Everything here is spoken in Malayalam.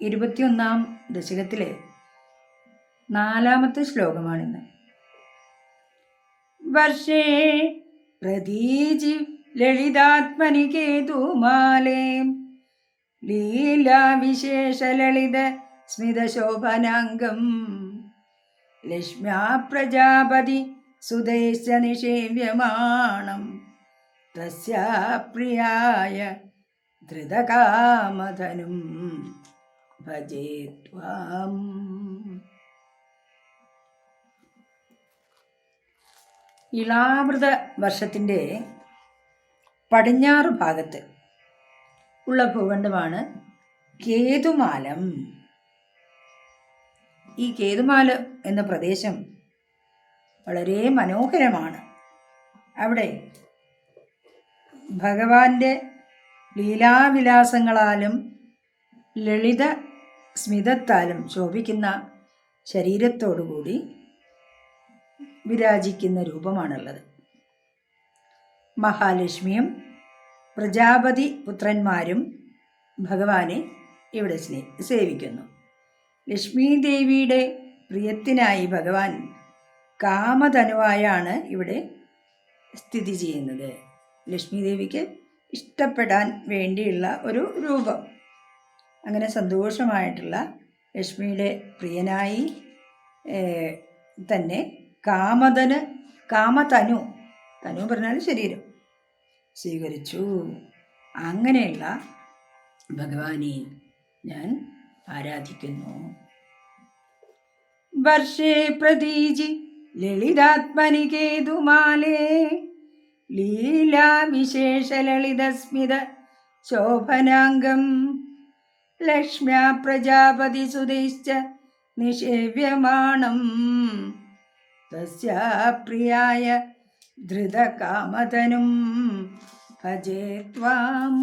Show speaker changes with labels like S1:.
S1: ഇരുപത്തിയൊന്നാം ദശകത്തിലെ നാലാമത്തെ ശ്ലോകമാണിന്ന്. വർഷേ പ്രതീജി ലളിതാത്മനി കേതുമാലേ. ലീലാവിശേഷ ലളിത സ്മിതശോഭനാംഗം. ലക്ഷ്മ്യാ പ്രജാപതി സുദേശ നിഷേവ്യമാണം. തസ്യാ പ്രിയായ ധൃതകാമധനും. ഭജേ ത്വാം. ഇളാവൃത വർഷത്തിന്റെ പടിഞ്ഞാറ് ഭാഗത്ത് ഉള്ള ഭൂഖണ്ഡമാണ് കേതുമാലം. ഈ കേതുമാല എന്ന പ്രദേശം വളരെ മനോഹരമാണ്. അവിടെ ഭഗവാന്റെ ലീലാവിലാസങ്ങളാലും ലളിത സ്മിതത്താലും ശോഭിക്കുന്ന ശരീരത്തോടുകൂടി വിരാജിക്കുന്ന രൂപമാണുള്ളത്. മഹാലക്ഷ്മിയും പ്രജാപതി പുത്രന്മാരും ഭഗവാനെ ഇവിടെ സേവിക്കുന്നു. ലക്ഷ്മി ദേവിയുടെ പ്രിയത്തിനായി ഭഗവാൻ കാമധനുവായാണ് ഇവിടെ സ്ഥിതി ചെയ്യുന്നത്. ലക്ഷ്മി ദേവിക്ക് ഇഷ്ടപ്പെടാൻ വേണ്ടിയുള്ള ഒരു രൂപം. അങ്ങനെ സന്തോഷമായിട്ടുള്ള ലക്ഷ്മിയുടെ പ്രിയനായി തന്നെ കാമതന് കാമതനു തനു പറഞ്ഞാൽ ശരീരം സ്വീകരിച്ചു. അങ്ങനെയുള്ള ഭഗവാനെ ഞാൻ ആരാധിക്കുന്നു. വർഷേ പ്രതീജി ലളിതാത്മനികേതുമാലേ ലീലാവിശേഷ ലളിതസ്മിത ശോഭനാംഗം ലക്ഷ്മ്യാ പ്രജാപതി സുതിശ്ച നിഷേവ്യമാണം. തസ്യാപ്രിയായ ധൃതകാമതനും ഭജേ ത്വാം.